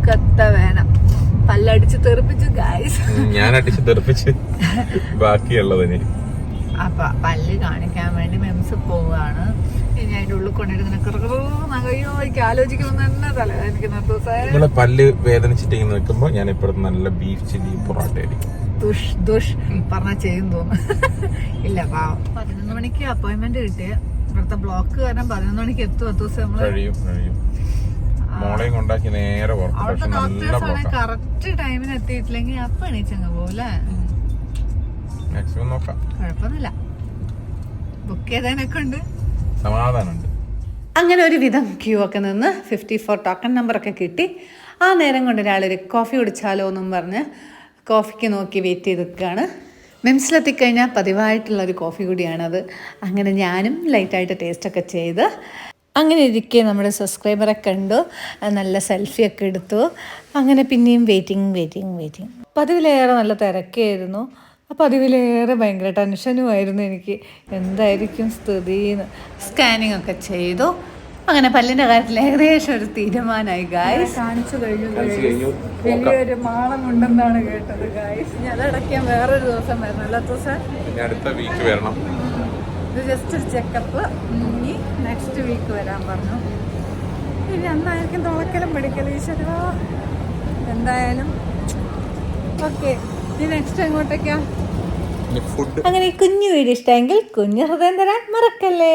ഒടുക്കത്തെ പല്ലടിച്ച് തെറിപ്പിച്ചു ഗായ്സ് ഞാൻ അടിച്ച് തെറിപ്പിച്ച് ബാക്കിയുള്ളതിന്. അപ്പൊ പല്ല് കാണിക്കാൻ വേണ്ടി മെംസ് പോവാണ് ഇനി അതിന്റെ ഉള്ളിൽ കൊണ്ടിരുന്നൊക്കെ ആലോചിക്കുമ്പോൾ തന്നെ തലവേദനിക്കുന്ന പല്ല് വേദനിച്ചിട്ട് ഇങ്ങനെ നിൽക്കുമ്പോ ഞാൻ ഇപ്പോഴത്തെ നല്ല ബീഫ് ചില്ലി പൊറോട്ട ആയിരിക്കും ദുഷ് ദുഷ് പറഞ്ഞാൽ ചെയ്യും തോന്നുന്നു. ഇല്ല പാവം. പതിനൊന്ന് മണിക്ക് അപ്പോയിന്റ്മെന്റ് കിട്ടിയ. ഇവിടുത്തെ ബ്ലോക്ക് കാരണം പതിനൊന്ന് മണിക്ക് എത്തും. അത്തൂസം നമ്മൾ കഴിയും കഴിയും. മോളെയും കൊണ്ടാക്കി നേരെ പുറത്ത്. പക്ഷെ നല്ല കറക്റ്റ് ടൈമിന് എത്തിയിട്ടില്ലെങ്കിൽ അപ്പൊ എണീച്ചങ്ങ് പോലെ മാക്സിമം നോക്കാം. കുഴപ്പമൊന്നുമില്ല. ബുക്ക് ചെയ്തതിനൊക്കെ ഉണ്ട് സമാധാനമുണ്ട്. അങ്ങനെ ഒരു വിധം ക്യൂ ഒക്കെ നിന്ന് ഫിഫ്റ്റി ഫോർ ടോക്കൺ നമ്പറൊക്കെ കിട്ടി. ആ നേരം കൊണ്ട് ഒരാളൊരു കോഫി കുടിച്ചാലോ എന്നും പറഞ്ഞ് കോഫിക്ക് നോക്കി വെയിറ്റ് ചെയ്ത് നിൽക്കുകയാണ് മിംസിലെത്തിക്കഴിഞ്ഞാൽ പതിവായിട്ടുള്ള ഒരു കോഫി കൂടിയാണത്. അങ്ങനെ ഞാനും ലൈറ്റായിട്ട് ടേസ്റ്റൊക്കെ ചെയ്ത് അങ്ങനെ ഇരിക്കെ നമ്മുടെ സബ്സ്ക്രൈബറെ കണ്ടു. നല്ല സെൽഫിയൊക്കെ എടുത്തു. അങ്ങനെ പിന്നെയും വെയിറ്റിംഗ് വെയിറ്റിംഗ് വെയിറ്റിംഗ് പതിവിലേറെ നല്ല തിരക്കായിരുന്നു. അപ്പോൾ അതിലേറെ ഭയങ്കര ടെൻഷനുമായിരുന്നു എനിക്ക്. എന്തായിരിക്കും സ്ഥിതി സ്കാനിങ് ഒക്കെ ചെയ്തു. അങ്ങനെ പല്ലിന്റെ കാര്യത്തിൽ ഏകദേശം ഒരു തീരുമാനമായി ഗായ്സ് കാണിച്ചു കഴിഞ്ഞു വലിയൊരു മാളം ഉണ്ടെന്നാണ് കേട്ടത് ഗായ്സ് ഞാൻ അതടയ്ക്കാൻ വേറൊരു ദിവസം വരണം അല്ലാത്ത ദിവസം അടുത്ത വീക്ക് വരണം. ജസ്റ്റ് ഒരു ചെക്കപ്പ് മുങ്ങി നെക്സ്റ്റ് വീക്ക് വരാൻ പറഞ്ഞു. ഇനി അന്നായിരിക്കും തുളക്കലും പിടിക്കൽ ഈശ്വരോ. എന്തായാലും. ഓക്കെ ഇനി നെക്സ്റ്റ് എങ്ങോട്ടേക്കാ? അങ്ങനെ കുഞ്ഞു വീട് ഇഷ്ടമെങ്കിൽ കുഞ്ഞു ഹൃദയം തരാൻ മറക്കല്ലേ.